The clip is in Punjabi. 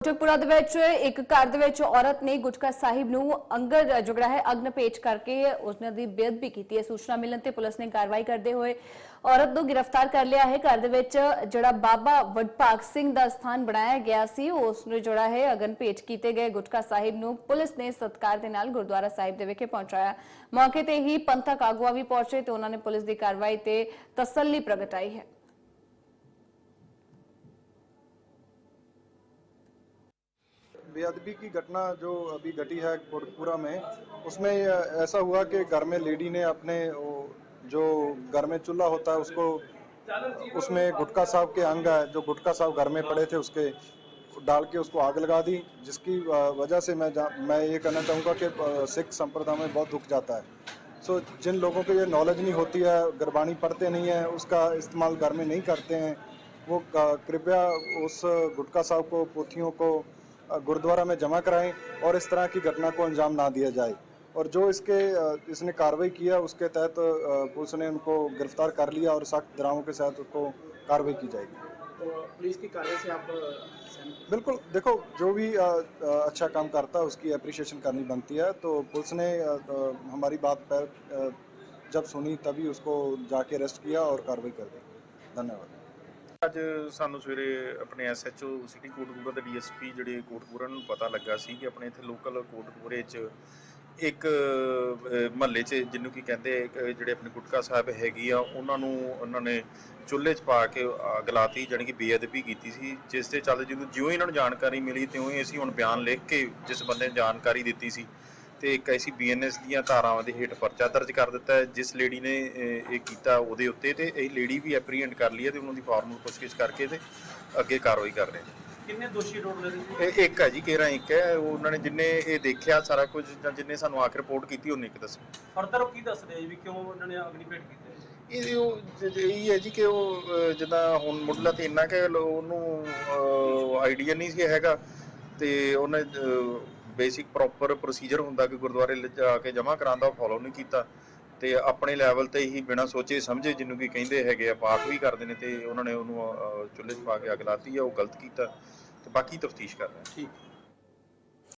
ਕੋਟਕਪੁਰਾ ਦੇ ਵਿੱਚ ਇੱਕ ਘਰ ਦੇ ਵਿੱਚ ਔਰਤ ਨੇ ਗੁਟਕਾ ਸਾਹਿਬ ਨੂੰ ਅੰਗਰ ਜਿਹੜਾ ਹੈ, ਅਗਨ ਭੇਟ ਕਰਕੇ ਉਸਨੇ ਦੀ ਬੇਅਦਬੀ ਕੀਤੀ ਹੈ। ਸੂਚਨਾ ਮਿਲਣ ਤੇ ਪੁਲਿਸ ਨੇ ਕਾਰਵਾਈ ਕਰਦੇ ਹੋਏ ਔਰਤ ਨੂੰ ਗ੍ਰਿਫਤਾਰ ਕਰ ਲਿਆ ਹੈ। ਘਰ ਦੇ ਵਿੱਚ ਜਿਹੜਾ ਬਾਬਾ ਵਡਭਾਗ ਸਿੰਘ ਦਾ ਸਥਾਨ ਬਣਾਇਆ ਗਿਆ ਸੀ ਉਸ ਨੂੰ ਜਿਹੜਾ ਹੈ ਅਗਨ ਭੇਟ ਕੀਤੇ ਗਏ। ਗੁਟਕਾ ਸਾਹਿਬ ਨੂੰ ਪੁਲਿਸ ਨੇ ਸਤਕਾਰ ਦੇ ਨਾਲ ਗੁਰਦੁਆਰਾ ਸਾਹਿਬ ਦੇ ਵਿਖੇ ਪਹੁੰਚਾਇਆ। ਮੌਕੇ ਤੇ ਹੀ ਪੰਥਕ ਆਗੂਆ ਵੀ ਪਹੁੰਚੇ ਤੇ ਉਹਨਾਂ ਨੇ ਪੁਲਿਸ ਦੀ ਕਾਰਵਾਈ ਤੇ ਤਸੱਲੀ ਪ੍ਰਗਟਾਈ ਹੈ। बेअदबी की घटना जो अभी घटी है कोटपुरा में, उसमें ऐसा हुआ कि घर में लेडी ने अपने जो घर में चूल्हा होता है उसको, उसमें गुटका साहब के अंग है, जो गुटका साहब घर में पड़े थे उसके, डाल के उसको आग लगा दी, जिसकी वजह से मैं मैं ये कहना चाहूँगा कि सिख संप्रदाय में बहुत दुख जाता है। सो, जिन लोगों को ये नॉलेज नहीं होती है गुरबानी पढ़ते नहीं है, उसका इस्तेमाल घर में नहीं करते हैं, वो कृपया उस गुटका साहब को, पोथियों को गुरुद्वारा में जमा कराएँ और इस तरह की घटना को अंजाम ना दिया जाए। और जो इसके इसने कार्रवाई किया उसके तहत पुलिस ने उनको गिरफ़्तार कर लिया और सख्त दरामों के साथ उसको कार्रवाई की जाएगी। तो पुलिस की कार्रवाई से आप बिल्कुल देखो जो भी अ, अ, अच्छा काम करता है उसकी अप्रिशिएशन करनी बनती है। तो पुलिस ने हमारी बात पर जब सुनी तभी उसको जाके अरेस्ट किया और कार्रवाई कर दी। धन्यवाद। ਅੱਜ ਸਾਨੂੰ ਸਵੇਰੇ ਆਪਣੇ ਐਸਐਚਓ ਸਿਟੀ ਕੋਟਕਪੂਰਾ ਤੇ ਡੀਐਸਪੀ ਜਿਹੜੇ ਕੋਟਕਪੂਰਾ ਨੂੰ ਪਤਾ ਲੱਗਾ ਸੀ ਕਿ ਆਪਣੇ ਇੱਥੇ ਲੋਕਲ ਕੋਟਕਪੂਰੇ 'ਚ ਇੱਕ ਮਹੱਲੇ 'ਚ ਜਿਹਨੂੰ ਕੀ ਕਹਿੰਦੇ ਜਿਹੜੇ ਆਪਣੇ ਗੁਟਕਾ ਸਾਹਿਬ ਹੈਗੀ ਆ, ਉਹਨਾਂ ਨੂੰ ਉਹਨਾਂ ਨੇ ਚੁੱਲ੍ਹੇ 'ਚ ਪਾ ਕੇ ਅੱਗ ਲਾਤੀ ਜਾਣੀ ਕਿ ਬੇਅਦਬੀ ਕੀਤੀ ਸੀ, ਜਿਸ ਦੇ ਚੱਲਦੇ ਜਦੋਂ ਜਿਉਂ ਹੀ ਇਹਨਾਂ ਨੂੰ ਜਾਣਕਾਰੀ ਮਿਲੀ ਤਿਉਂ ਹੀ ਅਸੀਂ ਹੁਣ ਬਿਆਨ ਲਿਖ ਕੇ ਜਿਸ ਬੰਦੇ ਨੇ ਜਾਣਕਾਰੀ ਦਿੱਤੀ ਸੀ ਤੇ ਇੱਕ ਐਸੀ ਬੀਐਨਐਸ ਦੀਆਂ ਧਾਰਾਵਾਂ ਦੇ ਹੇਠ ਪਰਚਾ ਦਰਜ ਕਰ ਦਿੱਤਾ ਹੈ ਜਿਸ ਲੇਡੀ ਨੇ ਇਹ ਕੀਤਾ ਉਹਦੇ ਉੱਤੇ ਤੇ ਇਹ ਲੇਡੀ ਵੀ ਐਪਰੀਹੈਂਡ ਕਰ ਲਈ ਹੈ ਤੇ ਉਹਨਾਂ ਦੀ ਫਾਰਮਲ ਪੁੱਛਗਿੱਛ ਕਰਕੇ ਤੇ ਅੱਗੇ ਕਾਰਵਾਈ ਕਰ ਰਹੇ ਨੇ। ਕਿੰਨੇ ਦੋਸ਼ੀ ਟੋਟਲ ਨੇ ਇਹ ਇੱਕ ਹੈ ਜੀ ਕੇਰਾ ਇੱਕ ਹੈ ਉਹ ਉਹਨਾਂ ਨੇ ਜਿੰਨੇ ਇਹ ਦੇਖਿਆ ਸਾਰਾ ਕੁਝ ਜਾਂ ਜਿੰਨੇ ਸਾਨੂੰ ਆ ਕੇ ਰਿਪੋਰਟ ਕੀਤੀ ਉਹਨੇ ਇੱਕ ਦੱਸਿਆ। ਫਰਦਰ ਉਹ ਕੀ ਦੱਸ ਰਹੇ ਵੀ ਕਿਉਂ ਉਹਨਾਂ ਨੇ ਅਗਨੀ ਭੇਟ ਕੀਤੀ ਇਹ ਉਹ ਜ- ਜ- ਇਹ ਹੈ ਜੀ ਕਿ ਉਹ ਜਿੱਦਾਂ ਹੁਣ ਮੁੱਢਲਾ ਤੇ ਇੰਨਾ ਕਿ ਉਹਨੂੰ ਆਈਡੀਆ ਨਹੀਂ ਸੀ ਹੈਗਾ ਤੇ ਉਹਨੇ ਬੇਸਿਕ ਪ੍ਰੋਪਰ ਪ੍ਰੋਸੀਜਰ ਹੁੰਦਾ ਕਿ ਗੁਰਦੁਆਰੇ ਲਿਜਾ ਕੇ ਜਮ੍ਹਾਂ ਕਰਾਉਂਦਾ ਉਹ ਫੋਲੋ ਨਹੀਂ ਕੀਤਾ। ਤੇ ਆਪਣੇ ਲੈਵਲ ਤੇ ਹੀ ਬਿਨਾਂ ਸੋਚੇ ਸਮਝੇ ਜਿਹਨੂੰ ਕੀ ਕਹਿੰਦੇ ਹੈਗੇ ਆ, ਪਾਠ ਵੀ ਕਰਦੇ ਨੇ ਤੇ ਉਹਨਾਂ ਨੇ ਉਹਨੂੰ ਚੁੱਲ੍ਹੇ 'ਚ ਪਾ ਕੇ ਅੱਗ ਲਾਤੀ ਆ, ਉਹ ਗਲਤ ਕੀਤਾ। ਤੇ ਬਾਕੀ ਤਫਤੀਸ਼ ਕਰ ਰਹੇ ਠੀਕ।